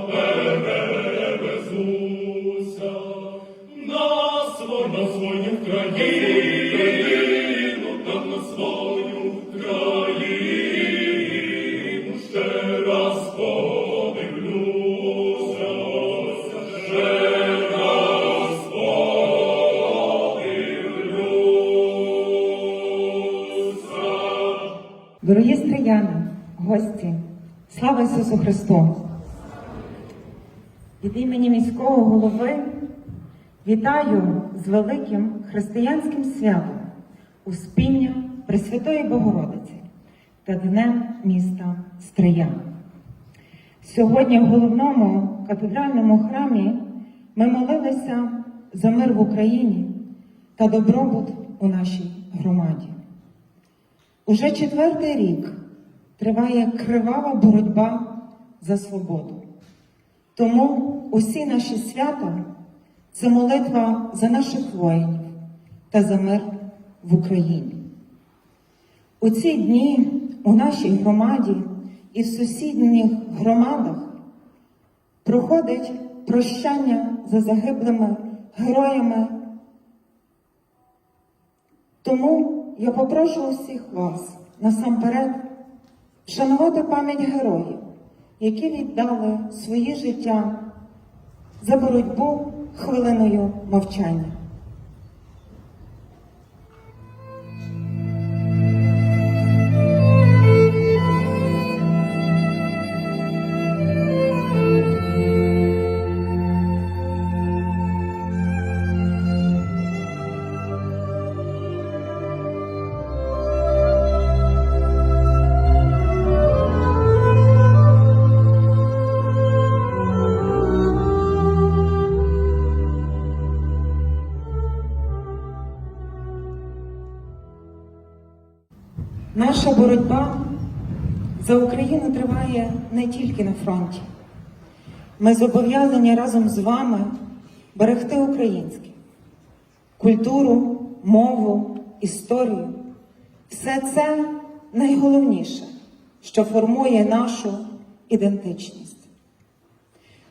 перевезуся на свою, на свою країну, там на свою країну ще раз подивлюся, ще. Дорогі стрияни, гості, слава Ісусу Христу! Від імені міського голови вітаю з великим християнським святом Успіння Пресвятої Богородиці та Днем міста Стриян. Сьогодні в головному кафедральному храмі ми молилися за мир в Україні та добробут у нашій громаді. Уже четвертий рік триває кривава боротьба за свободу. Тому усі наші свята це молитва за наших воїнів та за мир в Україні. У ці дні у нашій громаді і в сусідніх громадах проходить прощання за загиблими героями тому я попрошу усіх вас насамперед вшанувати пам'ять героїв, які віддали своє життя за боротьбу хвилиною мовчання. Наша боротьба за Україну триває не тільки на фронті. Ми зобов'язані разом з вами берегти українське культуру, мову, історію. Все це найголовніше, що формує нашу ідентичність.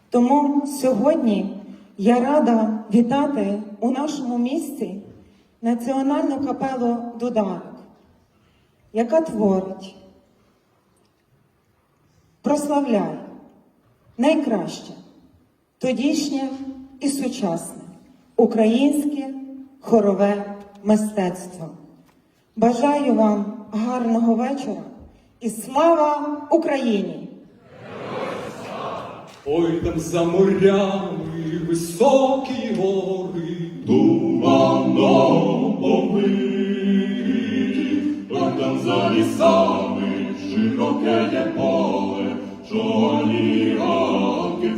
Тому сьогодні я рада вітати у нашому місті Національну капелу Дударок, яка творить, прославляє найкраще. Тодішнє і сучасне. Українське хорове мистецтво. Бажаю вам гарного вечора і слава Україні! Ой, там за морями високі гори, туманом лісами широке є поле, чорні ранки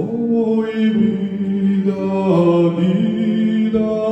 Oi, vida, vida,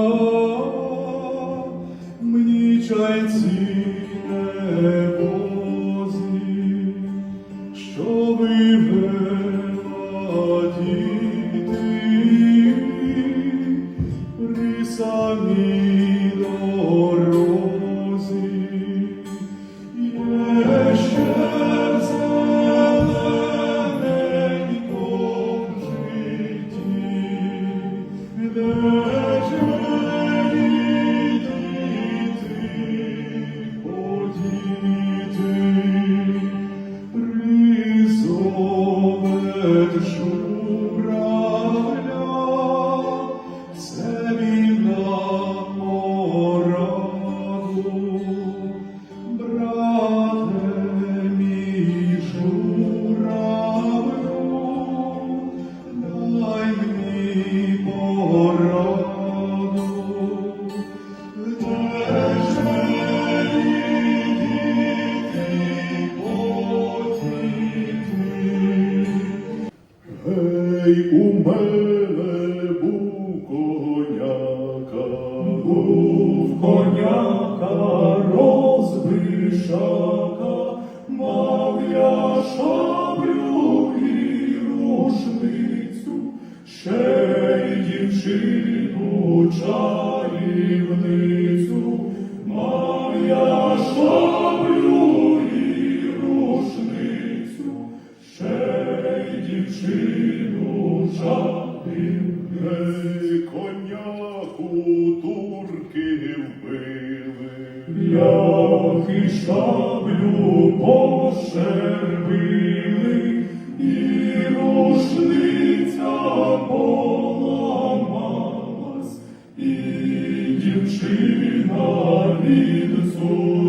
розбишака, мав я шаблю і рушницю, ще й дівчину чарівницю, мав я шаблю і рушницю, ще й дівчину чарівницю, коняку турки вбили, як і шаблю пошербили, рушниця поламалась, і дівчина відзуралась,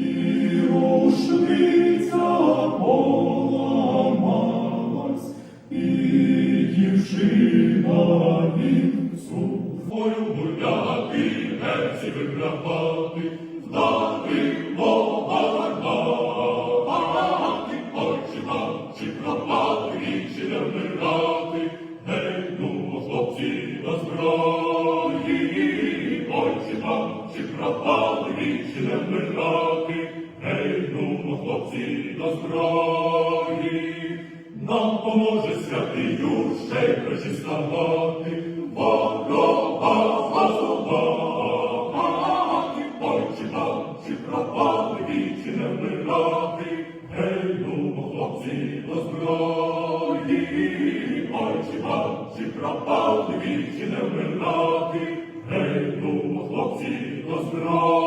і не гей, ну, хлопці до зброї. Нам поможе святий юршей кращі ставати, ворога зазубати, очі наші пропали, вічі не вмирати, гей, ну, хлопці до зброї, очі наші пропали, вічі не вмирати, ну, хлопці до зброї.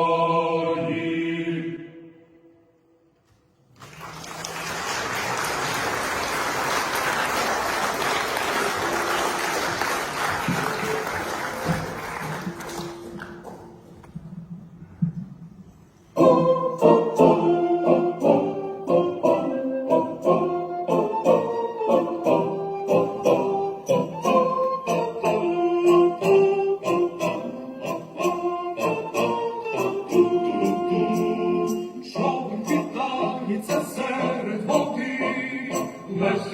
más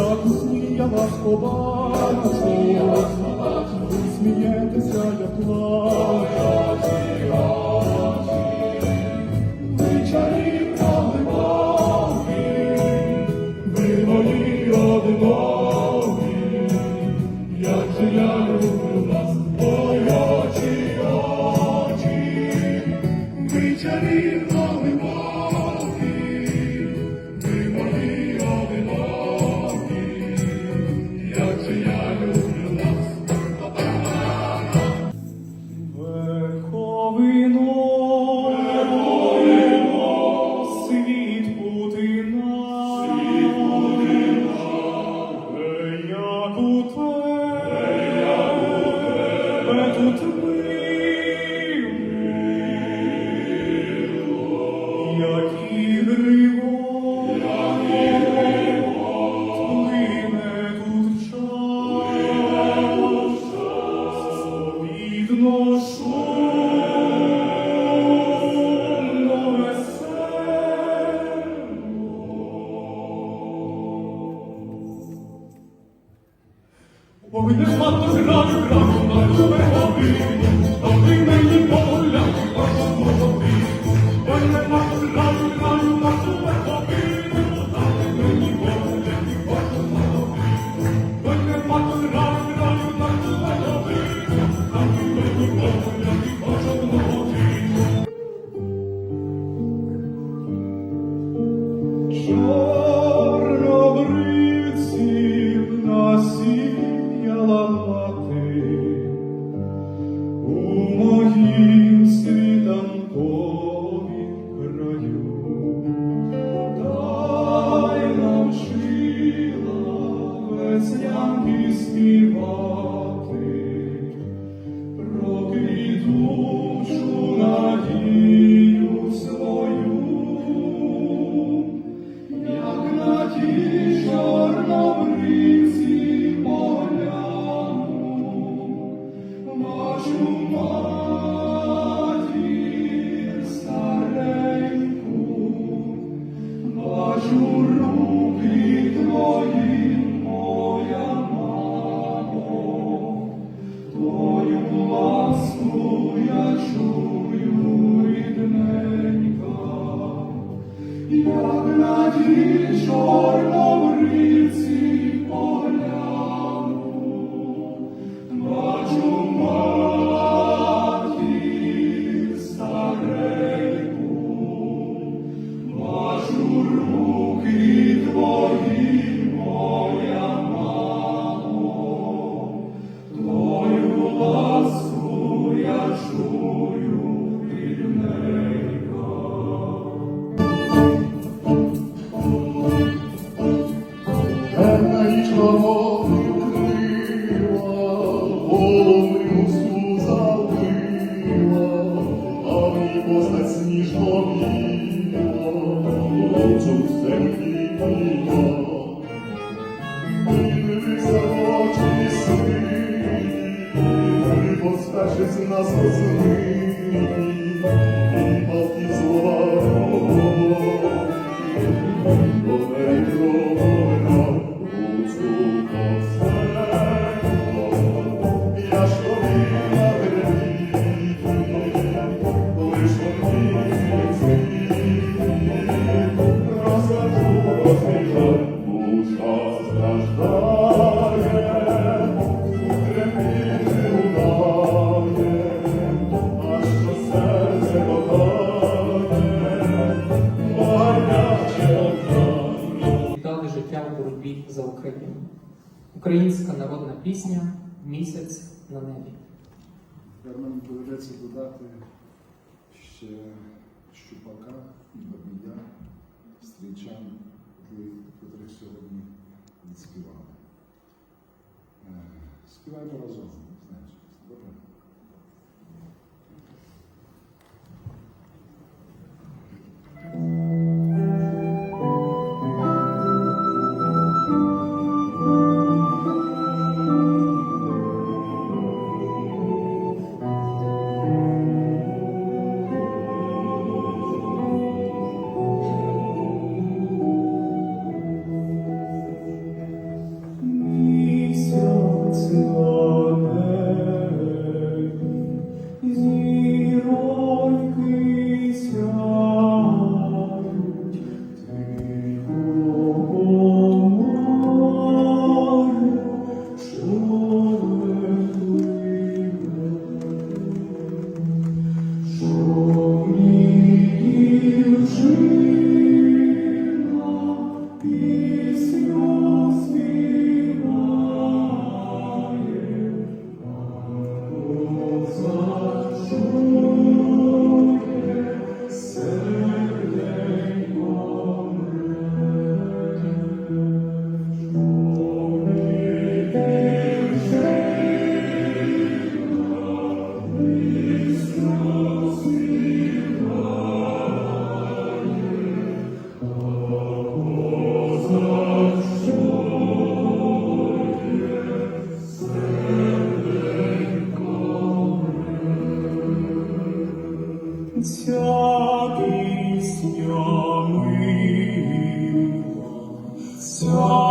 як усмія вас побачила, ви смієтеся, як плачу. Ой, не мати граю, граю, на любе годині, то ти мені ajuda. пісня Місяць на небі. Нам доведеться додати ще щупака, бабія, стрічан, котрих сьогодні відспівали. Е, співаємо разом, знаєш, добре. Ця пісня мила, ця